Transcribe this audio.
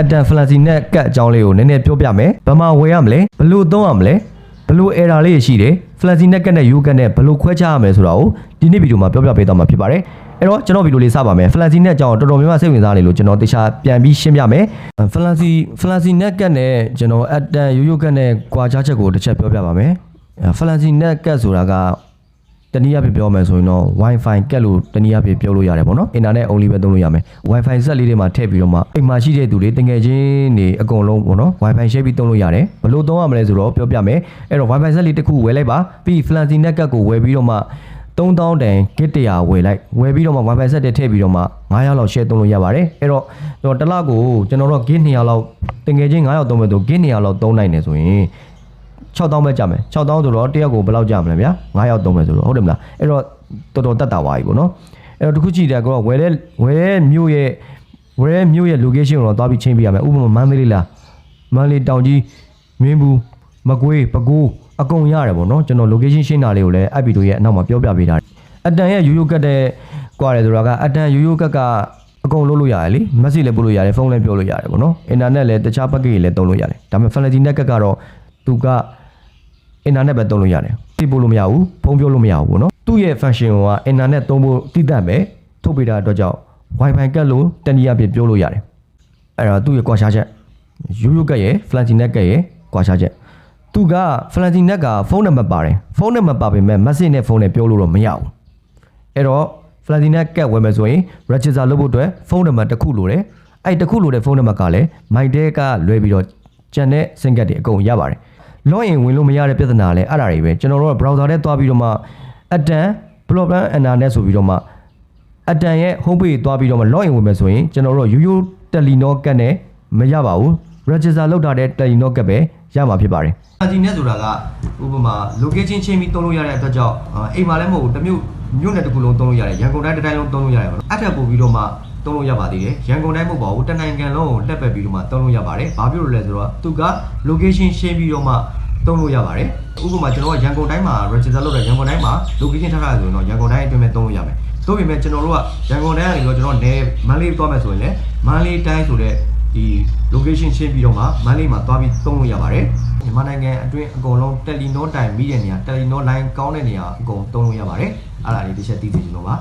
အတန်ဖလန်စီနဲ့ကတ်အကြောင်းလေးကိုနည်းနည်းပြောပြမယ်ဘယ်မှာဝယ်ရမလဲဘယ်လိုသုံးရမလဲဘယ်လို error လေးရှိတယ်ဖလန်စီနဲ့ကတ်နဲ့ယူကတ်နဲ့ဘယ်လိုခွဲခြားရမလဲဆိုတာကိုဒီနေ့ဗီဒီယိုမှာပြောပြပေးသွားမှာဖြစ်ပါတယ်အဲ့တော့ကျွန်တော်ဗီဒီယိုလေးစပါမယ်ဖလန်စီနဲ့အကြောင်းတော်တော်များများစိတ်ဝင်စားနေလို့ကျွန်တော်တခြားပြန်ပြီးရှင်းပြမယ်ဖလန်စီဖလန်စီနဲ့ကတ်နဲ့ကျွန်တော်အတန်ယူယူကတ်နဲ့ကွာခြားချက်ကိုတစ်ချက်ပြောပြပါမယ်ဖလန်စီနဲ့ကတ်ဆိုတာက တနည်းအားဖြင့်ပြောမယ်ဆိုရင်တော့ Wi-Fi ကက်လို့တနည်းအားဖြင့်ပြောလို့ရတယ်ပေါ့နော် internet only ပဲသုံးလို့ရမယ် Wi-Fi ဆက်လေးတွေမှာထည့်ပြီးတော့မှအိမ်မှာရှိတဲ့သူတွေတငယ်ချင်းတွေအကုန်လုံးပေါ့နော် Wi-Fi ရှယ်ပြီးသုံးလို့ရတယ်ဘယ်လိုသုံးရမလဲဆိုတော့ပြောပြမယ်အဲ့တော့ Wi-Fi ဆက်လေးတစ်ခုဝယ်လိုက်ပါပြီး Flancy net ကက်ကိုဝယ်ပြီးတော့မှ3000တန် gig 100ဝယ်လိုက်ဝယ်ပြီးတော့မှ Wi-Fi ဆက်တွေထည့်ပြီးတော့မှ9ရောက်လောက် share သုံးလို့ရပါတယ်အဲ့တော့ကျွန်တော်တစ်လကိုကျွန်တော်တို့ gig 200လောက်တငယ်ချင်း9ရောက်သုံးမယ်ဆို gig 200လောက်သုံးနိုင်တယ်ဆိုရင် 6000ပဲကြမယ်6000ဆိုတော့တရက်ကိုဘယ်လောက်ကြမလဲဗျာ9ရောက်သုံးမယ်ဆိုတော့ဟုတ်တယ်မလားအဲ့တော့တော်တော်တက်တာပါပြီပေါ့နော်အဲ့တော့တစ်ခုကြည့်တယ်ကတော့ဝယ်တဲ့ဝယ်တဲ့မြို့ရဲ့ဝယ်တဲ့မြို့ရဲ့ location ကိုတော့သွားပြီးချင်းပြရမယ်ဥပမာမန္တလေးလားမန္တလေးတောင်ကြီးမင်းဘူးမကွေးပဲခူးအကုန်ရတယ်ပေါ့နော်ကျွန်တော် location ရှင်းတာလေးကိုလည်း app ဗီဒီယိုရဲ့အနောက်မှာပြောပြပေးထားတယ်အတန်ရဲ့ရိုးရိုးကတ်တဲ့ကွာတယ်ဆိုတာကအတန်ရိုးရိုးကတ်ကအကုန်လုပ်လို့ရတယ်လေ message လည်းပို့လို့ရတယ်ဖုန်းလည်းပြောလို့ရတယ်ပေါ့နော် internet လည်းတခြား package တွေလည်းသုံးလို့ရတယ်ဒါပေမဲ့ Fantasy Net ကတ်က တော့သူက internet ပဲသုံးလို့ရတယ်သိပို့လို့မရဘူးဖုန်းပြောလို့မရဘူးပေါ့နော်သူ့ရဲ့ function က internet သုံးဖို့တည်တတ်ပဲထုတ်ပေးတာအတွက်ကြောင့် wifi ကတ်လို့တနည်းအားဖြင့်ပြောလို့ရတယ်အဲ့တော့သူ့ရဲ့ကွာခြားချက်ရိုးရိုးကတ်ရဲ့ flashy net ကတ်ရဲ့ကွာခြားချက်သူက flashy net ကဖုန်းနံပါတ်ပါတယ်ဖုန်းနံပါတ်ပါပေမဲ့ message နဲ့ဖုန်းနဲ့ပြောလို့တော့မရဘူးအဲ့တော့ flashy net ကတ်ဝယ်မယ်ဆိုရင် register လုပ်ဖို့အတွက်ဖုန်းနံပါတ်တစ်ခုလိုတယ်အဲ့တစ်ခုလိုတဲ့ဖုန်းနံပါတ်ကလည်း mytel ကလွဲပြီးတော့ကျန်တဲ့ SIM card တွေအကုန်ရပါတယ် login ဝင်လို့မရတဲ့ပြဿနာလည်းအဲ့ဒါတွေပဲကျွန်တော်တို့က browser ထဲသွားပြီးတော့မှအတန် broadband internet ဆိုပြီးတော့မှအတန်ရဲ့ home page သွားပြီးတော့မှ login ဝင်မယ်ဆိုရင်ကျွန်တော်တို့ရိုးရိုး Telenor ကတ်နဲ့မရပါဘူး register လုပ်ထားတဲ့ Telenor ကတ်ပဲရမှာဖြစ်ပါတယ်အဒီနဲ့ဆိုတာကဥပမာ location ချင်းပြီးသုံးလို့ရတဲ့အတွက်ကြောင့်အိမ်မှာလည်းမဟုတ်ဘူးတစ်မျိုးမြို့နယ်တစ်ခုလုံးသုံးလို့ရတယ်ရန်ကုန်တိုင်းတစ်တိုင်းလုံးသုံးလို့ရတယ်ပေါ့နော်အဲ့ထက်ပို့ပြီးတော့မှသုံးလို့ရပါသေးတယ်ရန်ကုန်တိုင်းမဟုတ်ပါဘူးတနိုင်ငံလုံးကိုလက်ပတ်ပြီးတော့မှသုံးလို့ရပါတယ်ဘာဖြစ်လို့လဲဆိုတော့သူက location ရှင်းပြီးတော့မှ သုံးလို့ရပါတယ်ဥပမာကျွန်တော်ကရန်ကုန်တိုင်းမှာ register လုပ်တဲ့ရန်ကုန်တိုင်းမှာ location ထားတာဆိုရင်တော့ရန်ကုန်တိုင်းအတွင်းမှာသုံးလို့ရမယ်သို့ပေမဲ့ကျွန်တော်တို့ကရန်ကုန်တိုင်းကနေတော့ကျွန်တော်နယ်မန္တလေးသွားမယ်ဆိုရင်လည်းမန္တလေးတိုင်းဆိုတဲ့ဒီ location ရှင်းပြီးတော့မှမန္တလေးမှာသွားပြီးသုံးလို့ရပါတယ်မြန်မာနိုင်ငံအတွင်းအကုန်လုံး Telenor တိုင်ပြီးတဲ့နေရာ Telenor line ကောင်းတဲ့နေရာအကုန်သုံးလို့ရပါတယ်အဲ့ဒါလေးတစ်ချက်သိသိချင်တော့ပါ